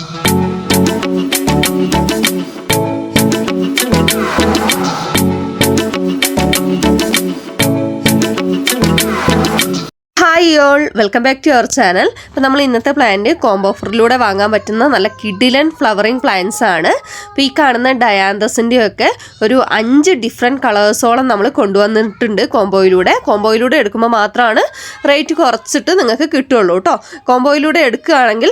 Thank you. Hi all welcome back to your channel അപ്പോൾ നമ്മൾ ഇന്നത്തെ പ്ലാന്റ് കോംബോ ഓഫറിലൂടെ വാങ്ങാൻ പറ്റുന്ന നല്ല കിഡിലൻ ഫ്ലവറിങ് പ്ലാന്റ്സ് ആണ്. അപ്പോൾ ഈ കാണുന്ന ഡയാന്തസിന്റെ ഒക്കെ ഒരു അഞ്ച് ഡിഫറെന്റ് കളേഴ്സോളം നമ്മൾ കൊണ്ടുവന്നിട്ടുണ്ട് കോംബോയിലൂടെ കോംബോയിലൂടെ എടുക്കുമ്പോൾ മാത്രമാണ് റേറ്റ് കുറച്ചിട്ട് നിങ്ങൾക്ക് കിട്ടുള്ളൂ കേട്ടോ. കോംബോയിലൂടെ എടുക്കുകയാണെങ്കിൽ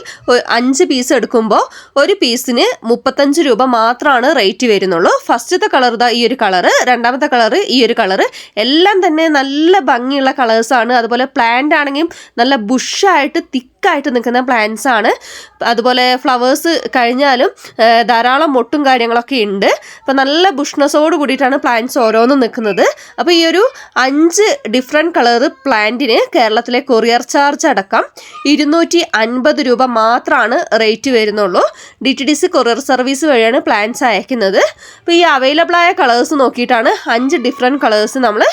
അഞ്ച് പീസ് എടുക്കുമ്പോൾ ഒരു പീസിന് മുപ്പത്തഞ്ച് രൂപ മാത്രമാണ് റേറ്റ് വരുന്നുള്ളൂ. ഫസ്റ്റത്തെ കളർ ഇതാ ഈ ഒരു കളറ് രണ്ടാമത്തെ കളറ് ഈ ഒരു കളറ് എല്ലാം തന്നെ നല്ല ഭംഗിയുള്ള കളേഴ്സാണ് അതുപോലെ പ്ലാന്റ് ആണെങ്കിലും നല്ല ബുഷായിട്ട് തിക്കായിട്ട് നിൽക്കുന്ന പ്ലാന്റ്സ് ആണ്. അതുപോലെ ഫ്ലവേഴ്സ് കഴിഞ്ഞാലും ധാരാളം മൊട്ടും കാര്യങ്ങളൊക്കെ ഉണ്ട്. അപ്പോൾ നല്ല ബുഷ്നസ്സോട് കൂടിയിട്ടാണ് പ്ലാന്റ്സ് ഓരോന്നും നിൽക്കുന്നത്. അപ്പോൾ ഈ ഒരു അഞ്ച് ഡിഫറെന്റ് കളർ പ്ലാന്റിന് കേരളത്തിലെ കൊറിയർ ചാർജ് അടക്കം ഇരുന്നൂറ്റി അൻപത് രൂപ മാത്രമാണ് റേറ്റ് വരുന്നുള്ളൂ. D T D C courier service വഴിയാണ് പ്ലാന്റ്സ് അയക്കുന്നത്. അപ്പോൾ ഈ അവൈലബിൾ ആയ കളേഴ്സ് നോക്കിയിട്ടാണ് അഞ്ച് ഡിഫറെന്റ് കളേഴ്സ് നമ്മൾ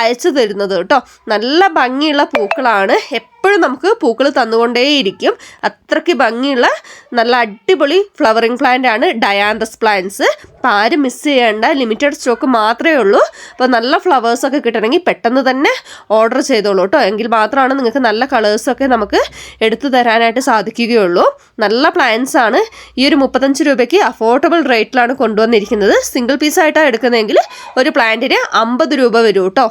അയച്ചു തരുന്നത് കേട്ടോ. നല്ല ഭംഗിയുള്ള പൂക്കളാണ്. എപ്പോഴും നമുക്ക് പൂക്കൾ തന്നുകൊണ്ടേയിരിക്കും. അത്രയ്ക്ക് ഭംഗിയുള്ള നല്ല അടിപൊളി ഫ്ലവറിങ് പ്ലാന്റ് ആണ് ഡയാന്തസ് പ്ലാന്റ്സ്. അപ്പോൾ ആരും മിസ് ചെയ്യേണ്ട ലിമിറ്റഡ് സ്റ്റോക്ക് മാത്രമേ ഉള്ളൂ. അപ്പോൾ നല്ല ഫ്ലവേഴ്സൊക്കെ കിട്ടണമെങ്കിൽ പെട്ടെന്ന് തന്നെ ഓർഡർ ചെയ്തോളൂ കേട്ടോ. എങ്കിൽ മാത്രമാണ് നിങ്ങൾക്ക് നല്ല കളേഴ്സൊക്കെ നമുക്ക് എടുത്തു തരാനായിട്ട് സാധിക്കുകയുള്ളൂ. നല്ല പ്ലാന്റ്സ് ആണ്. ഈ ഒരു മുപ്പത്തഞ്ച് രൂപയ്ക്ക് അഫോർഡബിൾ റേറ്റിലാണ് കൊണ്ടുവന്നിരിക്കുന്നത്. സിംഗിൾ പീസായിട്ടാണ് എടുക്കുന്നതെങ്കിൽ ഒരു പ്ലാന്റിന് അമ്പത് രൂപ വരും കേട്ടോ.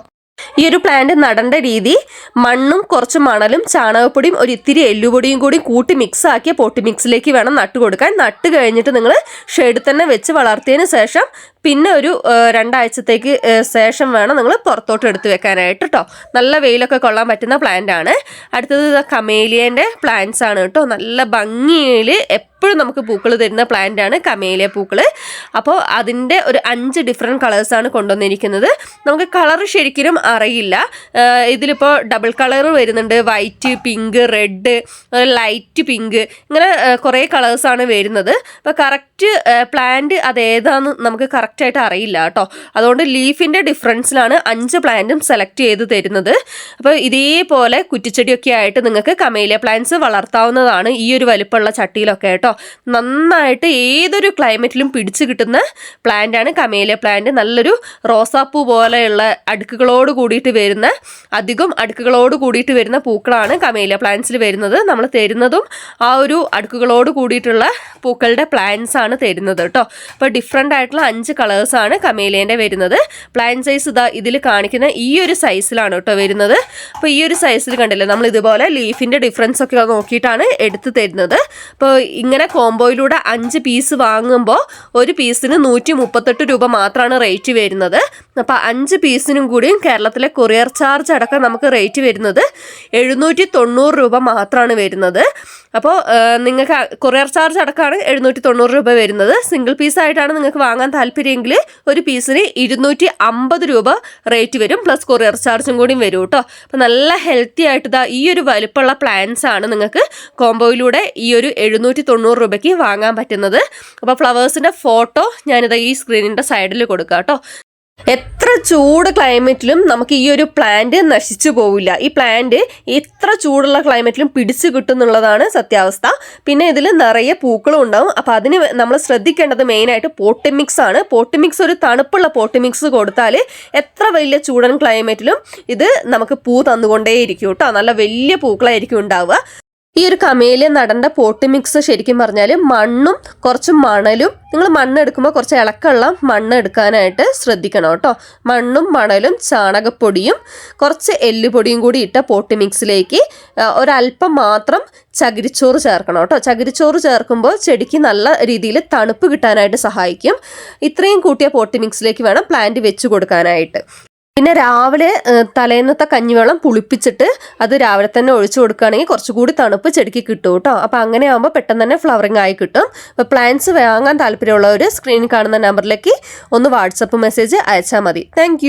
ഈ ഒരു പ്ലാന്റ് നടേണ്ട രീതി മണ്ണും കുറച്ച് മണലും ചാണകപ്പൊടിയും ഒരു ഇത്തിരി എല്ലുപൊടിയും കൂടി കൂട്ടി മിക്സ് ആക്കിയ പൊട്ടി മിക്സിലേക്ക് വേണം നട്ട് കൊടുക്കാൻ. നട്ട് കഴിഞ്ഞിട്ട് നിങ്ങൾ ഷെയ്ഡിൽ തന്നെ വെച്ച് വളർത്തിയതിന് ശേഷം പിന്നെ ഒരു രണ്ടാഴ്ചത്തേക്ക് ശേഷം വേണം നിങ്ങൾ പുറത്തോട്ട് എടുത്തു വെക്കാനായിട്ട് കേട്ടോ നല്ല വെയിലൊക്കെ കൊള്ളാൻ പറ്റുന്ന പ്ലാന്റ് ആണ്. അടുത്തത് കമേലിയന്റെ പ്ലാന്റ്സ് ആണ് കേട്ടോ നല്ല ഭംഗിയിൽ എപ്പോഴും നമുക്ക് പൂക്കൾ തരുന്ന പ്ലാന്റ് ആണ് കമേലിയ പൂക്കൾ അപ്പോൾ അതിന്റെ ഒരു അഞ്ച് ഡിഫറെന്റ് കളേഴ്സാണ് കൊണ്ടുവന്നിരിക്കുന്നത്. നമുക്ക് കളർ ശരിക്കും അറിയില്ല. ഇതിലിപ്പോൾ ഡബിൾ കളർ വരുന്നുണ്ട്. White pink red light pink ഇങ്ങനെ കുറേ കളേഴ്സാണ് വരുന്നത്. അപ്പോൾ കറക്റ്റ് പ്ലാന്റ് അത് നമുക്ക് നമുക്ക് കറക്റ്റായിട്ട് അറിയില്ല കേട്ടോ. അതുകൊണ്ട് ലീഫിന്റെ ഡിഫറൻസിലാണ് അഞ്ച് പ്ലാന്റും സെലക്ട് ചെയ്ത് തരുന്നത്. അപ്പോൾ ഇതേപോലെ കുറ്റിച്ചെടിയൊക്കെ ആയിട്ട് നിങ്ങൾക്ക് കമേലിയ പ്ലാന്റ്സ് വളർത്താവുന്നതാണ് ഈ ഒരു വലുപ്പമുള്ള ചട്ടിയിലൊക്കെ കേട്ടോ. നന്നായിട്ട് ഏതൊരു ക്ലൈമറ്റിലും പിടിച്ചു കിട്ടുന്ന പ്ലാന്റാണ് കമേലിയ പ്ലാന്റ് നല്ലൊരു റോസാപ്പൂ പോലെയുള്ള അടുക്കുകളോട് കൂടിയിട്ട് വരുന്ന അധികം അടുക്കുകളോട് കൂടിയിട്ട് വരുന്ന പൂക്കളാണ് കമേലിയ പ്ലാന്റ്സിൽ വരുന്നത്. നമ്മൾ തരുന്നതും ആ ഒരു അടുക്കുകളോട് കൂടിയിട്ടുള്ള പൂക്കളുടെ പ്ലാന്റ്സ് ആണ് തരുന്നത് കേട്ടോ. അപ്പോൾ ഡിഫറെന്റ് ആയിട്ടുള്ള അഞ്ച് കളേഴ്സാണ് കമേലിയന്റെ വരുന്നത്. പ്ലാൻ സൈസ് ഇതാ ഇതിൽ കാണിക്കുന്ന ഈ ഒരു സൈസിലാണ് കേട്ടോ വരുന്നത്. അപ്പോൾ ഈ ഒരു സൈസിൽ കണ്ടില്ലേ നമ്മൾ ഇതുപോലെ ലീഫിന്റെ ഡിഫറൻസ് ഒക്കെ നോക്കിയിട്ടാണ് എടുത്ത് തരുന്നത്. അപ്പോൾ ഇങ്ങനെ കോംബോയിലൂടെ അഞ്ച് പീസ് വാങ്ങുമ്പോൾ ഒരു പീസിന് നൂറ്റി രൂപ മാത്രമാണ് റേറ്റ് വരുന്നത്. അപ്പോൾ അഞ്ച് പീസിനും കൂടിയും കേരളത്തിലെ കൊറിയർ ചാർജ് അടക്കം നമുക്ക് റേറ്റ് വരുന്നത് എഴുന്നൂറ്റി തൊണ്ണൂറ് രൂപ മാത്രമാണ് വരുന്നത്. അപ്പോൾ നിങ്ങൾക്ക് കൊറിയർ ചാർജ് അടക്കമാണ് എഴുന്നൂറ്റി തൊണ്ണൂറ് രൂപ വരുന്നത്. സിംഗിൾ പീസായിട്ടാണ് നിങ്ങൾക്ക് വാങ്ങാൻ താല്പര്യമെങ്കിൽ ഒരു പീസിന് ഇരുന്നൂറ്റി അമ്പത് രൂപ റേറ്റ് വരും. പ്ലസ് കൊറിയർ ചാർജും കൂടിയും വരും കേട്ടോ. അപ്പോൾ നല്ല ഹെൽത്തി ആയിട്ട് ഈ ഒരു വലുപ്പമുള്ള പ്ലാൻസ് ആണ് നിങ്ങൾക്ക് കോംബോയിലൂടെ ഈ ഒരു എഴുന്നൂറ്റി തൊണ്ണൂറ് രൂപയ്ക്ക് വാങ്ങാൻ പറ്റുന്നത്. അപ്പോൾ ഫ്ലവേഴ്സിന്റെ ഫോട്ടോ ഞാനിത് ഈ സ്ക്രീനിന്റെ സൈഡിൽ കൊടുക്കാം കേട്ടോ. എത്ര ചൂട് ക്ലൈമറ്റിലും നമുക്ക് ഈ ഒരു പ്ലാന്റ് നശിച്ചു പോവില്ല. ഈ പ്ലാന്റ് എത്ര ചൂടുള്ള ക്ലൈമറ്റിലും പിടിച്ചു കിട്ടുന്നുള്ളതാണ് സത്യാവസ്ഥ. പിന്നെ ഇതിൽ നിറയെ പൂക്കളും ഉണ്ടാവും. അപ്പോൾ അതിന് നമ്മൾ ശ്രദ്ധിക്കേണ്ടത് മെയിനായിട്ട് പോട്ടിമിക്സ് ആണ്. പോട്ടിമിക്സ് ഒരു തണുപ്പുള്ള പോട്ടിമിക്സ് കൊടുത്താൽ എത്ര വലിയ ചൂടൻ ക്ലൈമറ്റിലും ഇത് നമുക്ക് പൂ തന്നുകൊണ്ടേയിരിക്കും കേട്ടോ. നല്ല വലിയ പൂക്കളായിരിക്കും ഉണ്ടാവുക. ഈ ഒരു കമേലിയ നടണ്ട പോട്ട് മിക്സ് ശരിക്കും പറഞ്ഞാൽ മണ്ണും കുറച്ച് മണലും നിങ്ങൾ മണ്ണ് എടുക്കുമ്പോൾ കുറച്ച് ഇളക്കമുള്ള മണ്ണ് എടുക്കാനായിട്ട് ശ്രദ്ധിക്കണം കേട്ടോ. മണ്ണും മണലും ചാണകപ്പൊടിയും കുറച്ച് എല്ലുപൊടിയും കൂടി ഇട്ട പോട്ട് മിക്സിലേക്ക് ഒരല്പം മാത്രം ചകിരിച്ചോറ് ചേർക്കണം കേട്ടോ. ചകിരിച്ചോറ് ചേർക്കുമ്പോൾ ചെടിക്ക് നല്ല രീതിയിൽ തണുപ്പ് കിട്ടാനായിട്ട് സഹായിക്കും. ഇത്രയും കൂട്ടിയ പോട്ട് മിക്സിലേക്ക് വേണം പ്ലാന്റ് വെച്ച് കൊടുക്കാനായിട്ട്. പിന്നെ രാവിലെ തലേന്നത്തെ കഞ്ഞിവെള്ളം പുളിപ്പിച്ചിട്ട് അത് രാവിലെ തന്നെ ഒഴിച്ചു കൊടുക്കുകയാണെങ്കിൽ കുറച്ചുകൂടി തണുപ്പ് ചെടിക്ക് കിട്ടും കേട്ടോ. അപ്പോൾ അങ്ങനെ ആകുമ്പോൾ പെട്ടെന്ന് തന്നെ ഫ്ലവറിങ് ആയി കിട്ടും. അപ്പോൾ പ്ലാന്റ്സ് വാങ്ങാൻ താല്പര്യമുള്ളവർ സ്ക്രീനിൽ കാണുന്ന നമ്പറിലേക്ക് ഒന്ന് വാട്സപ്പ് മെസ്സേജ് അയച്ചാൽ മതി. താങ്ക്